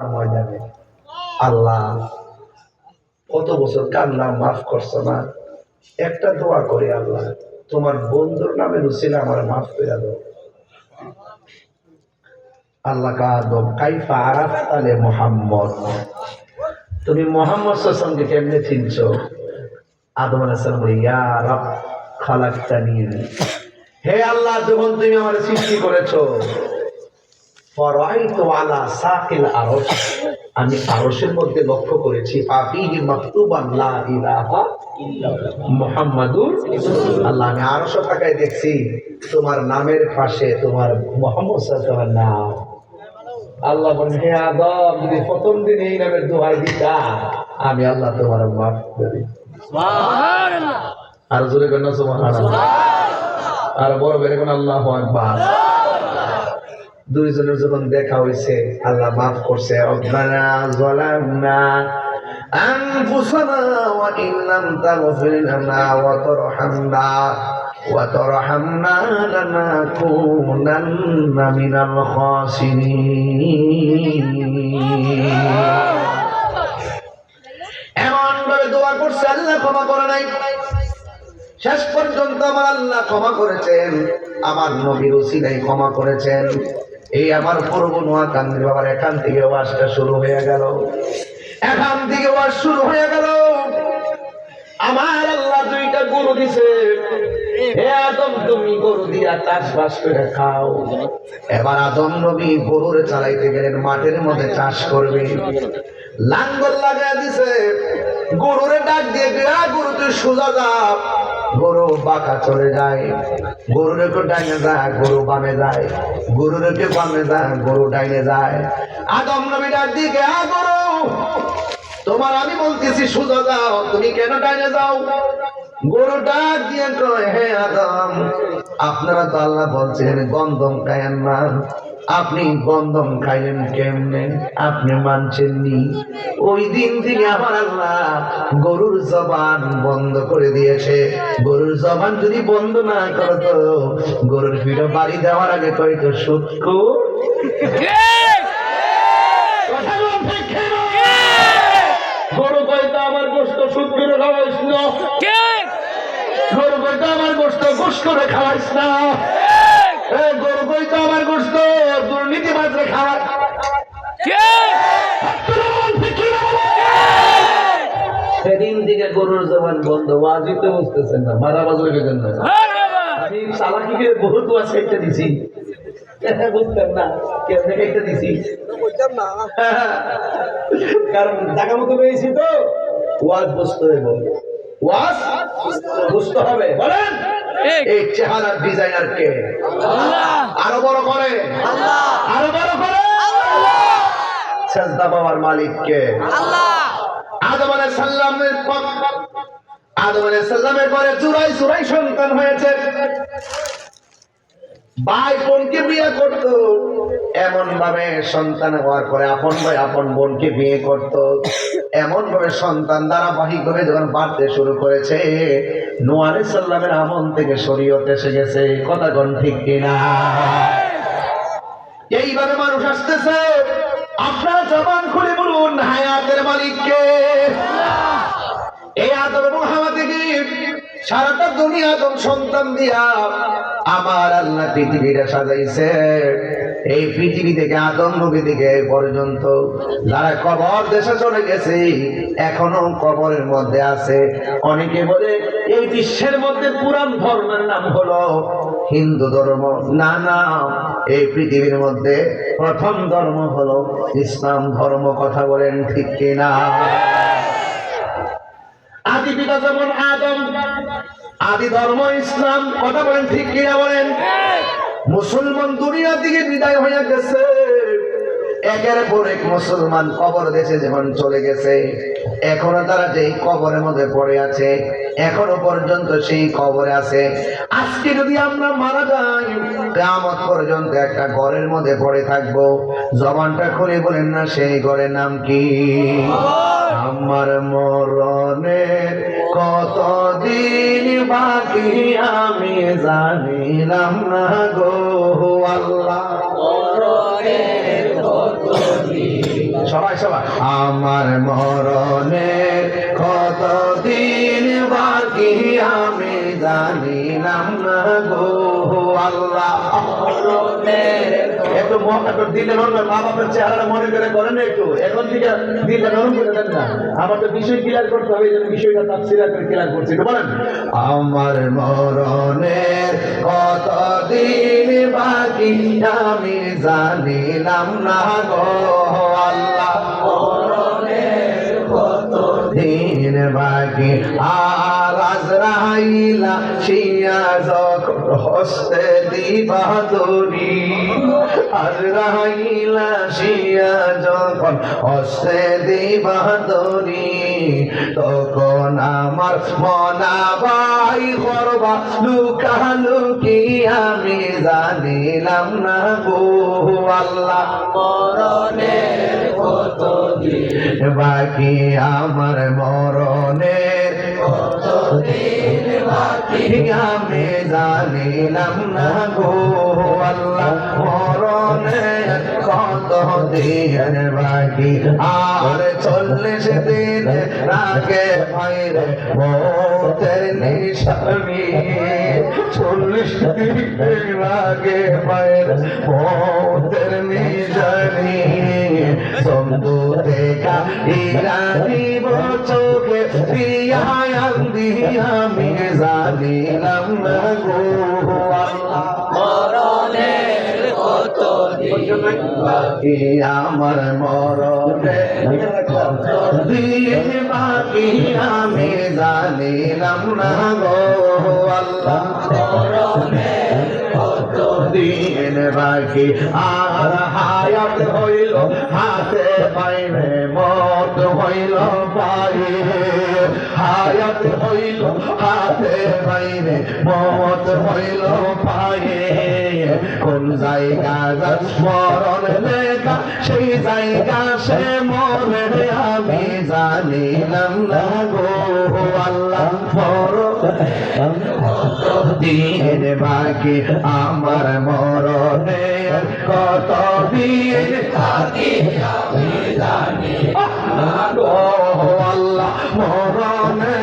ময়দানে। আল্লাহ, কত বছর কান্নাম মাফ করছ না? একটা দোয়া করে আল্লাহ, তোমার বন্ধুর নামে রুসিল আমার মাফ করে দাও। আল্লাহ কাদম কাইফা আরাফ আলে মোহাম্মদ। তুমি মোহাম্মদ সঙ্গে কেমনে চিনছো? আদম আলাইসালাম খালাক্তানি। হে আল্লাহ, যখন তুমি আমার সৃষ্টি করেছ আলা সাকিল আরশ। আমি আরশের মধ্যে লক্ষ্য করেছি আফিহি মাকতুবান লা ইলাহা মুহাম্মাদুর আল্লাহ আমি আরশ তাকায় দেখছি তোমার নামের পাশে তোমার মোহাম্মদ সাল্লাল্লাহু নাম। আল্লাহ বলেন হে আদম যদি প্রথম দিন এই নামের দোহাই দিতা। আমি আল্লাহ তোমার মাফ করি। আর জোরে কেন সুবহানাল্লাহ। আর বড় বেড়ে কোন আল্লাহু আকবার। দুইজনের যখন দেখা হয়েছে আল্লাহ মাফ করছে রব্বানা যালামনা أنفسنا وإن لم تغفر لنا وترحمنا وترحمنا لنكونن من الخاسرين এমন ভাবে দোয়া করছে আল্লাহ ক্ষমা করে নাই শেষ পর্যন্ত আমার আল্লাহ ক্ষমা করেছেন আমার নবীর ওসিলাই ক্ষমা করেছেন এই আমার পূর্ব নোয়াকান্দির বাবার, এখান থেকে ওয়াজটা শুরু হয়ে গেল। এখান থেকে ওয়াজ শুরু হয়ে গেল। আমার আল্লাহ দুইটা গরু দিছে। হে আদম, তুমি গরু দিয়া চাষবাস করে খাও। এবার আদম নবী গরুর চালাইতে গেলেন, মাঠের মধ্যে চাষ করবে। লাঙ্গল লাগাই দিছে। গরুরে ডাক দিয়ে গরু, তুই সোজা যা। গরু বাঁকা চলে যায়। গরুর একটু ডাইনে যায়, গরু বামে যায়। গরুর একটু বামে যায়, গরু ডাইনে যায়। আদম নবী ডাক দিয়ে গিয়া গরু, তোমার আমি বলতেছি, সোজা যাও, তুমি কেন ডাইনে যাও? গরু ডাক দিয়ে কয়, হে আদম, আপনারা তো আল্লাহ বলছেন, গন্ধম খায়েন না। আপনি গন্ধম খাইলেন কেমনে? আপনি মানছেন নি ওই দিন থেকে আমার আল্লাহ গরুর জবান বন্ধ করে দিয়েছে। গরুর জবান যদি বন্ধ না করতো, গরুর ভিড় বাড়ি দেওয়ার আগে ঠিক কিনা? গরু কয়তো আমার গোস্ত সুদ করে খাওয়াইস না। গরু কয়তো আমার গোস্ত গোস খাওয়াইস না। গরু কয়তো আমার গোস্ত গরুর জবান বন্ধ ওয়াজিতে বুঝতেছেন না মারা বাজার আমি বহুত ওয়াজ দিছি। বুঝতেন না কেমনে খাইতে দিছি? কারণ টাকা মতো পেয়েছি তো ওয়াজ বুঝতে হইব। ওয়াজ বুঝতে হবে বলেন? এই চেহারার ডিজাইনার কে? আরও বড় করে? আরও বড় করে? সেজদা বাবার মালিক কে পর চুরাই চুরাই সন্তান হয়েছে। ভাই বোনকে বিয়ে করত। এমন ভাবে সন্তান হওয়ার পরে আপন ভাই, আপন বোনকে বিয়ে করত। এমন ভাবে সন্তান ধারাবাহিক ভাবে যখন বাড়তে শুরু করেছে নোয়ারে সাল্লামের আমল থেকে শরীয়ত এসে গেছে। কথা কোন ঠিক কিনা? এইভাবে মানুষ আসতেছে। আপনার জবান খুলে বলুন, হায়াতের মালিককে। সারাটা দুনিয়া আদম সন্তান দিয়া আমার আল্লাহ পৃথিবীটা সাজাইছে। এই পৃথিবী থেকে আদম নবী থেকে পর্যন্ত যারা কবর দেশে চলে গেছে, এখনও কবরের মধ্যে আছে। অনেকে বলে, এই বিশ্বের মধ্যে পুরান ধর্মের নাম হলো হিন্দু ধর্ম। না না, এই পৃথিবীর মধ্যে প্রথম ধর্ম হলো ইসলাম ধর্ম, কথা বলেন ঠিক কিনা? আদি পিতা যেমন আদম আদি ধর্ম ইসলাম কথা বলেন ঠিক কিনা বলেন? মুসলমান দুনিয়া দিকে বিদায় হয়ে গেছে। একের পর এক মুসলমান কবর দেশে যেমন চলে গেছে, এখনও তারা যেই কবরের মধ্যে পড়ে আছে, এখনও পর্যন্ত সেই কবরে আছে। আজকে যদি আমরা মারা যাই কেমত পর্যন্ত একটা ঘরের মধ্যে পড়ে থাকব। জবানটা খুলে বলেন না, সেই ঘরের নাম কি? আমার মরণের কতদিন বাকি আমি জানিলাম না গো আল্লাহ। সবাই সবাই। আমার মরণে কতদিন বাকি আমি জানিলাম না গো। আল্লাহ। একটু একটু দিলে নরম মা বাবার চেহারা মনে করে করেন না একটু। এখন থেকে দিলে নরম করে দেন না। আমার তো বিষয় ক্লিয়ার করতে হবে এই বিষয়টা করে ক্লিয়ার করছি। বলেন। আমার মরণের কতদিন আমি জানিলাম না গো আল্লাহ। মরণের কতদিন বাকি আর আজরাইলা হস্তে যখন হস্তে তখন আমার মনা ভাই করবা লুকা লুকি আমি জানিলাম না গো আল্লাহ। মরণের কতদিন বাকি আমার মরণের আমি জানিলাম না গো আল্লাহ মরণের কতদিন বাকি আর চল্লিশ দিন রাগে ভাইরে মতের নিশানি চল্লিশ দিন রাগে বাইরে মতের নিশানি। সন্দু দেখা, ইরানি প্রিয়ায়ান্দি আমি জানিলাম না গো। আল্লাহ আমার মরণে দিন বাকি আমি জানিলাম না গো দিন বাকি আর হায়াত হইল হাতে পাইবে মত হইল পায়ে হায়াত হইল হাতে পাইবে মত হইল পায়ে। কোন জায়গা যার স্মরণ লেখা, সেই জায়গা সে মনে আমি জানিলাম না গো আল্লাহ দিন বাকি আমার মরণে কত দিন আমি জানি। আল্লাহ মরণে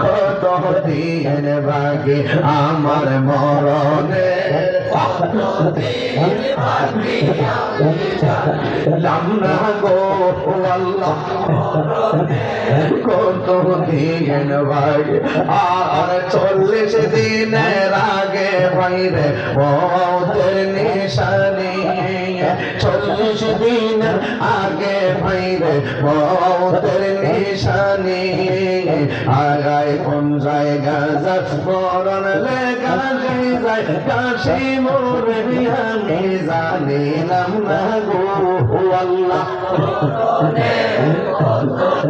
কত দিন বাকি আমার মরণে। কত দিন বাকি আমি জানিলাম না গো আল্লাহ, কত দিন ভাই আর চল্লিশ দিনের আগে মতের নিশানি। চল্লিশ দিন আগে মতের নিশানি। আগায় কোন স্মরণ লেখা আল্লাহ।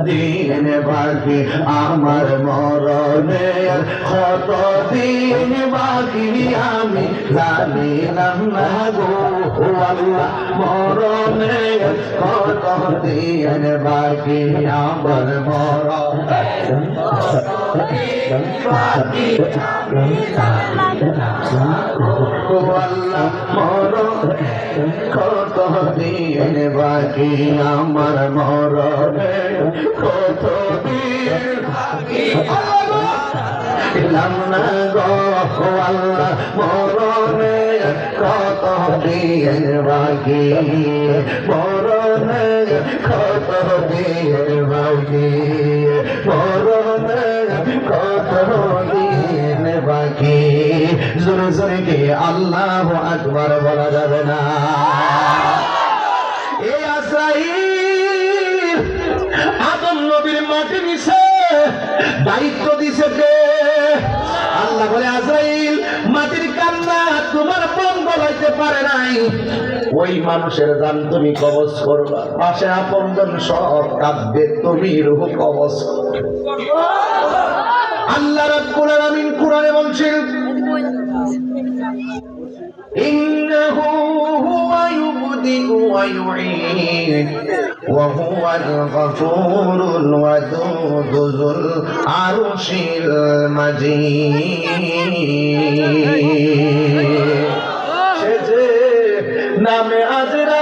দিন বাকি আমার মরণে কত দিন বাকি আমি জানিলাম না গো আল্লাহ। মরণে কত দিন বাকি আমার মরণে মরণে কত দিন বাকি আমার মরণে কত ইলাম না গো আল্লাহ মরণে কত দিন বাকি মরণে কত দিন বাকি মরণে কত দিন বাকি। জোরে জোরে কে আল্লাহ আকবার বলা যাবে না। এই আসাইল আদম নবীর মাটি নিছে দায়িত্ব দিছে কে? আল্লাহ বলে, আজরাইল, মাটির কান্না তোমার বন্ধ হইতে পারে নাই। ওই মানুষের জান তুমি কবজ করবা। পাশে আপনজন সব কাঁদবে, তুমি রুহ কবজ করবে। আল্লাহ রাব্বুল আলামিন কোরআনে বলছেন, ইন্নাহু হুয়া ইউবদিউ ওয়া ইউঈদ, ওয়া হুয়াল ওয়াদুদুল আরশিল সে যে নামে আজরা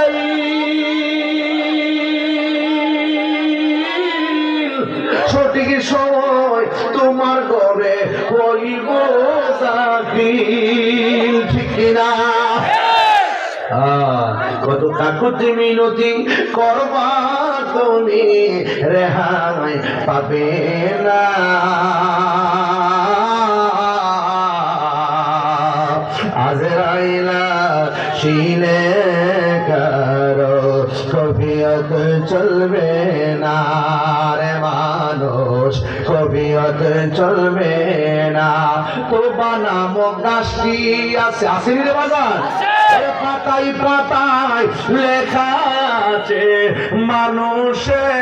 দাখিল ঠিক আহ, কত কাকুতি মিনতি করবা তুমি রেহাই পাবে না আজরাইলা শিলে কারও কবিয়ত চলবে না মানুষ কবিয়ত চলবে না। তো বানাম গাছটি আছে। আসেনি রে বাজার? পাতায় পাতায় লেখা আছে মানুষের